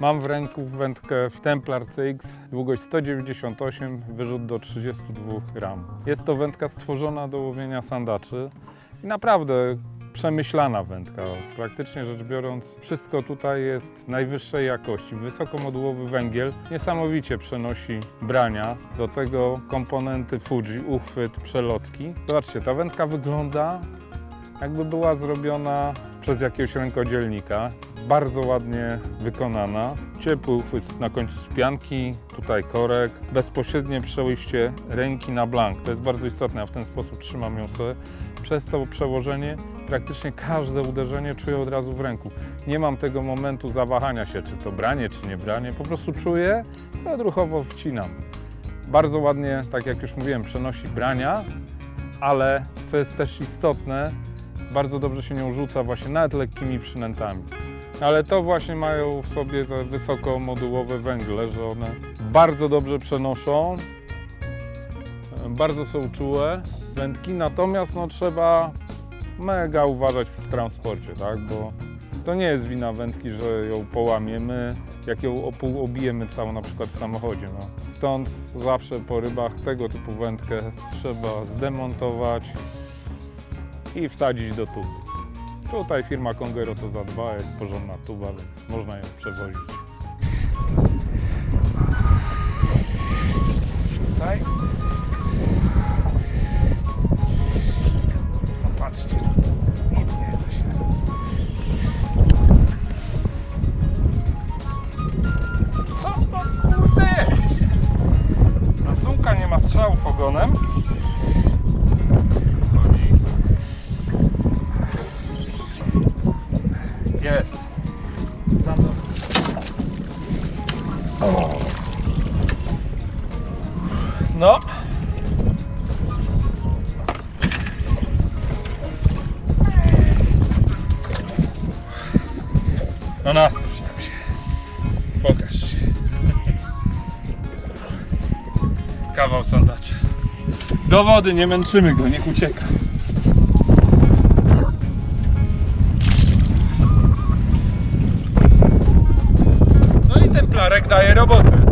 Mam w ręku wędkę Templar CX, długość 198, wyrzut do 32 gram. Jest to wędka stworzona do łowienia sandaczy i naprawdę przemyślana wędka. Praktycznie rzecz biorąc, wszystko tutaj jest najwyższej jakości. Wysokomodułowy węgiel niesamowicie przenosi brania, do tego komponenty Fuji, uchwyt, przelotki. Zobaczcie, ta wędka wygląda jakby była zrobiona przez jakiegoś rękodzielnika. Bardzo ładnie wykonana. Ciepły uchwyt na końcu spianki, tutaj korek, bezpośrednie przejście ręki na blank. To jest bardzo istotne, ja w ten sposób trzymam ją sobie. Przez to przełożenie praktycznie każde uderzenie czuję od razu w ręku. Nie mam tego momentu zawahania się, czy to branie, czy nie branie. Po prostu czuję i odruchowo wcinam. Bardzo ładnie, tak jak już mówiłem, przenosi brania, ale co jest też istotne, bardzo dobrze się nią rzuca właśnie nawet lekkimi przynętami. Ale to właśnie mają w sobie te wysokomodułowe węgle, że one bardzo dobrze przenoszą, bardzo są czułe wędki, natomiast no, trzeba mega uważać w transporcie, tak? bo to nie jest wina wędki, że ją połamiemy, jak ją opu- obijemy całą na przykład w samochodzie. No. Stąd zawsze po rybach tego typu wędkę trzeba zdemontować, i wsadzić do tuby. Tutaj firma Kongero to zadba, jest porządna tuba, więc można ją przewozić. Tutaj. No patrzcie. Nie bierze się. Co to kurde? Sumka nie ma strzałów ogonem. Mną. No. No nastaw. Pokaż się. Kawał sandacza. Do wody, nie męczymy go, niech ucieka. daje robotę.